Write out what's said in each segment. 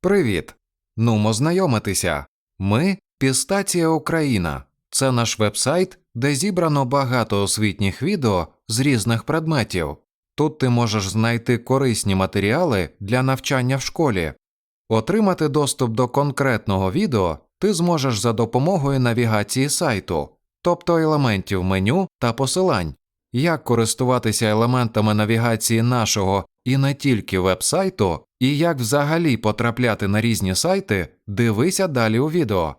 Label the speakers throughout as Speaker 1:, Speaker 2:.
Speaker 1: Привіт! Нумо знайомитися. Ми Пістація Україна. Це наш вебсайт, де зібрано багато освітніх відео з різних предметів. Тут ти можеш знайти корисні матеріали для навчання в школі. Отримати доступ до конкретного відео ти зможеш за допомогою навігації сайту, тобто елементів меню та посилань. Як користуватися елементами навігації нашого і не тільки веб-сайту, і як взагалі потрапляти на різні сайти, дивися далі у відео.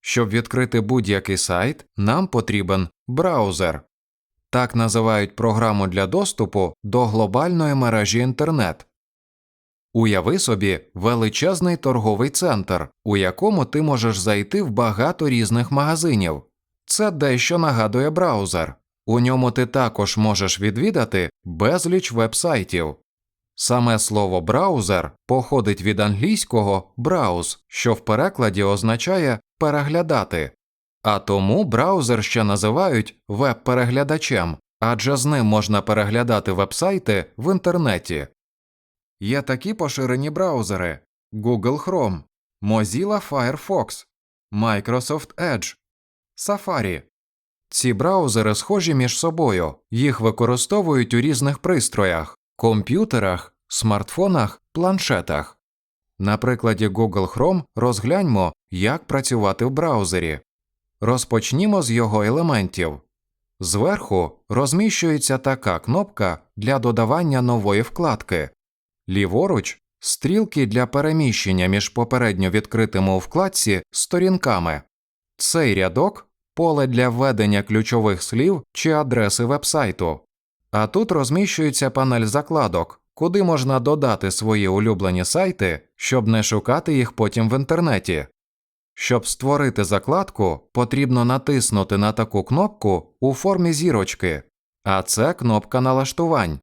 Speaker 1: Щоб відкрити будь-який сайт, нам потрібен браузер. Так називають програму для доступу до глобальної мережі інтернет. Уяви собі величезний торговий центр, у якому ти можеш зайти в багато різних магазинів. Це дещо нагадує браузер. У ньому ти також можеш відвідати безліч вебсайтів. Саме слово браузер походить від англійського брауз, що в перекладі означає переглядати. А тому браузер ще називають веб-переглядачем, адже з ним можна переглядати вебсайти в інтернеті. Є такі поширені браузери Google Chrome, Mozilla Firefox, Microsoft Edge, Safari. Ці браузери схожі між собою, їх використовують у різних пристроях комп'ютерах, смартфонах, планшетах. На прикладі Google Chrome розгляньмо, як працювати в браузері. Розпочнімо з його елементів. Зверху розміщується така кнопка для додавання нової вкладки, ліворуч стрілки для переміщення між попередньо відкритими у вкладці сторінками. Цей рядок поле для введення ключових слів чи адреси вебсайту. А тут розміщується панель закладок, куди можна додати свої улюблені сайти, щоб не шукати їх потім в інтернеті. Щоб створити закладку, потрібно натиснути на таку кнопку у формі зірочки, а це кнопка налаштувань.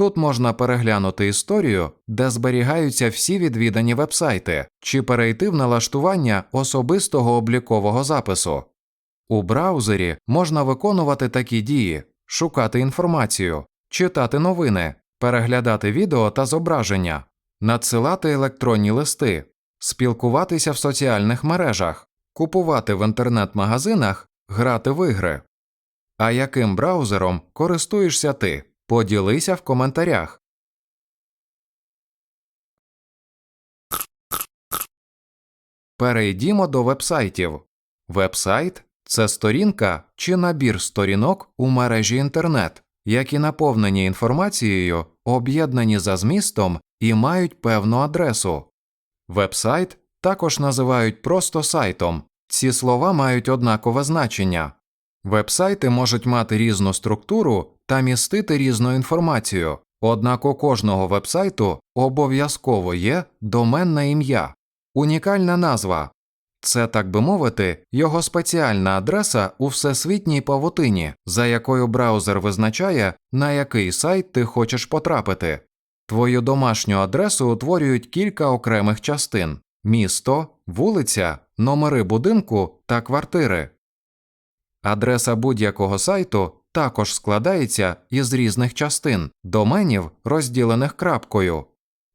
Speaker 1: Тут можна переглянути історію, де зберігаються всі відвідані вебсайти, чи перейти в налаштування особистого облікового запису. У браузері можна виконувати такі дії, шукати інформацію, читати новини, переглядати відео та зображення, надсилати електронні листи, спілкуватися в соціальних мережах, купувати в інтернет-магазинах, грати в ігри. А яким браузером користуєшся ти? Поділися в коментарях. Перейдімо до вебсайтів. Вебсайт це сторінка чи набір сторінок у мережі інтернет, які наповнені інформацією, об'єднані за змістом і мають певну адресу. Вебсайт також називають просто сайтом. Ці слова мають однакове значення. Вебсайти можуть мати різну структуру та містити різну інформацію, однак у кожного вебсайту обов'язково є доменне ім'я, унікальна назва. Це, так би мовити, його спеціальна адреса у всесвітній павутині, за якою браузер визначає, на який сайт ти хочеш потрапити. Твою домашню адресу утворюють кілька окремих частин місто, вулиця, номери будинку та квартири. Адреса будь-якого сайту також складається із різних частин доменів, розділених крапкою.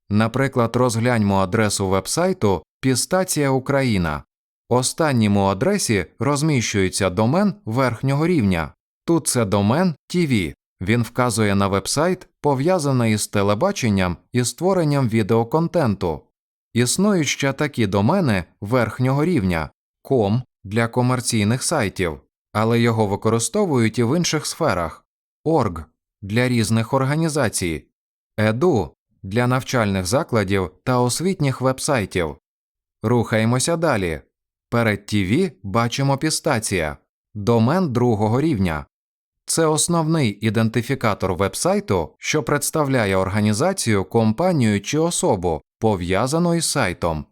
Speaker 1: Наприклад, розгляньмо адресу вебсайту Пістація Україна. Останньому адресі розміщується домен верхнього рівня. Тут це домен TV. Він вказує на вебсайт, пов'язаний із телебаченням і створенням відеоконтенту. Існують ще такі домени верхнього рівня com для комерційних сайтів, але його використовують і в інших сферах org для різних організацій, edu для навчальних закладів та освітніх вебсайтів. Рухаємося далі. Перед TV бачимо пістація, домен другого рівня. Це основний ідентифікатор вебсайту, що представляє організацію, компанію чи особу, пов'язану із сайтом.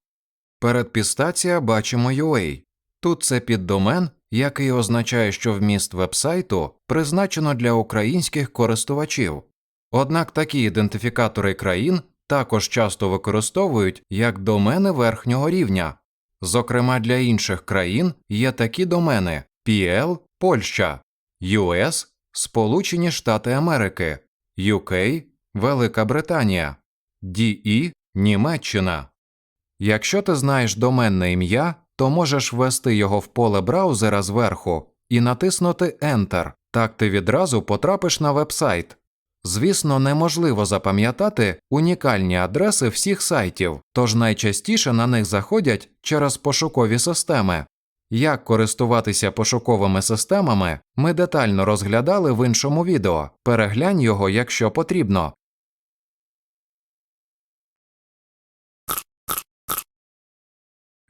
Speaker 1: Перед пістація бачимо UA. Тут це піддомен, який означає, що вміст вебсайту призначено для українських користувачів. Однак такі ідентифікатори країн також часто використовують як домени верхнього рівня. Зокрема, для інших країн є такі домени PL Польща, US Сполучені Штати Америки, UK Велика Британія, DE Німеччина. Якщо ти знаєш доменне ім'я, то можеш ввести його в поле браузера зверху і натиснути Enter. Так ти відразу потрапиш на вебсайт. Звісно, неможливо запам'ятати унікальні адреси всіх сайтів, тож найчастіше на них заходять через пошукові системи. Як користуватися пошуковими системами, ми детально розглядали в іншому відео. Переглянь його, якщо потрібно.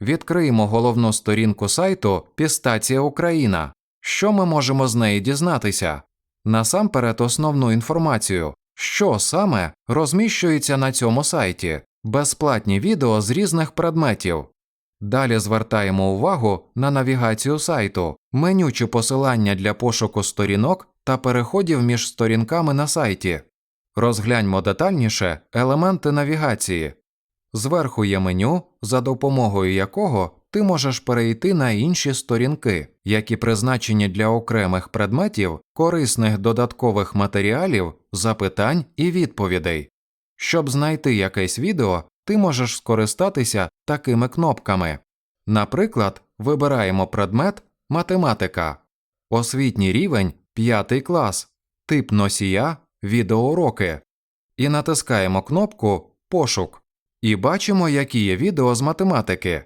Speaker 1: Відкриємо головну сторінку сайту Пістація Україна. Що ми можемо з неї дізнатися? Насамперед основну інформацію, що саме розміщується на цьому сайті, безплатні відео з різних предметів. Далі звертаємо увагу на навігацію сайту, меню чи посилання для пошуку сторінок та переходів між сторінками на сайті. Розгляньмо детальніше елементи навігації. Зверху є меню, за допомогою якого ти можеш перейти на інші сторінки, які призначені для окремих предметів, корисних додаткових матеріалів, запитань і відповідей. Щоб знайти якесь відео, ти можеш скористатися такими кнопками. Наприклад, вибираємо предмет математика, освітній рівень 5 клас, тип носія відеоуроки і натискаємо кнопку Пошук і бачимо, які є відео з математики.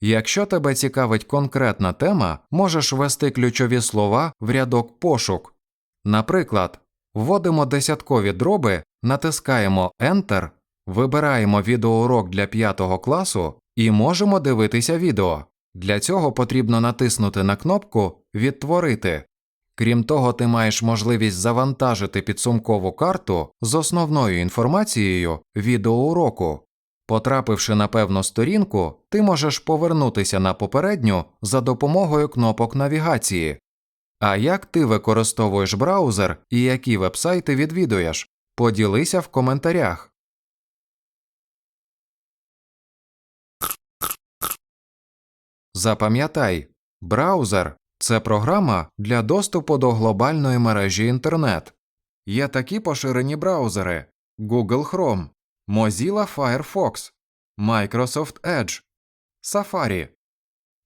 Speaker 1: Якщо тебе цікавить конкретна тема, можеш ввести ключові слова в рядок пошук. Наприклад, вводимо десяткові дроби, натискаємо Enter, вибираємо відеоурок для 5 класу і можемо дивитися відео. Для цього потрібно натиснути на кнопку Відтворити. Крім того, ти маєш можливість завантажити підсумкову карту з основною інформацією відеоуроку. Потрапивши на певну сторінку, ти можеш повернутися на попередню за допомогою кнопок навігації. А як ти використовуєш браузер і які вебсайти відвідуєш? Поділися в коментарях. Запам'ятай, браузер це програма для доступу до глобальної мережі інтернет. Є такі поширені браузери Google Chrome, Mozilla Firefox, Microsoft Edge, Safari.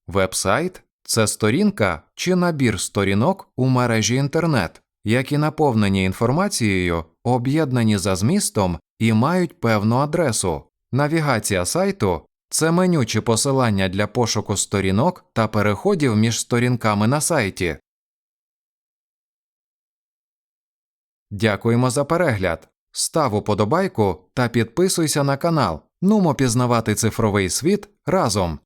Speaker 1: Вебсайт це сторінка чи набір сторінок у мережі інтернет, які наповнені інформацією, об'єднані за змістом і мають певну адресу. Навігація сайту це меню чи посилання для пошуку сторінок та переходів між сторінками на сайті. Дякуємо за перегляд. Став уподобайку та підписуйся на канал. Нумо пізнавати цифровий світ разом.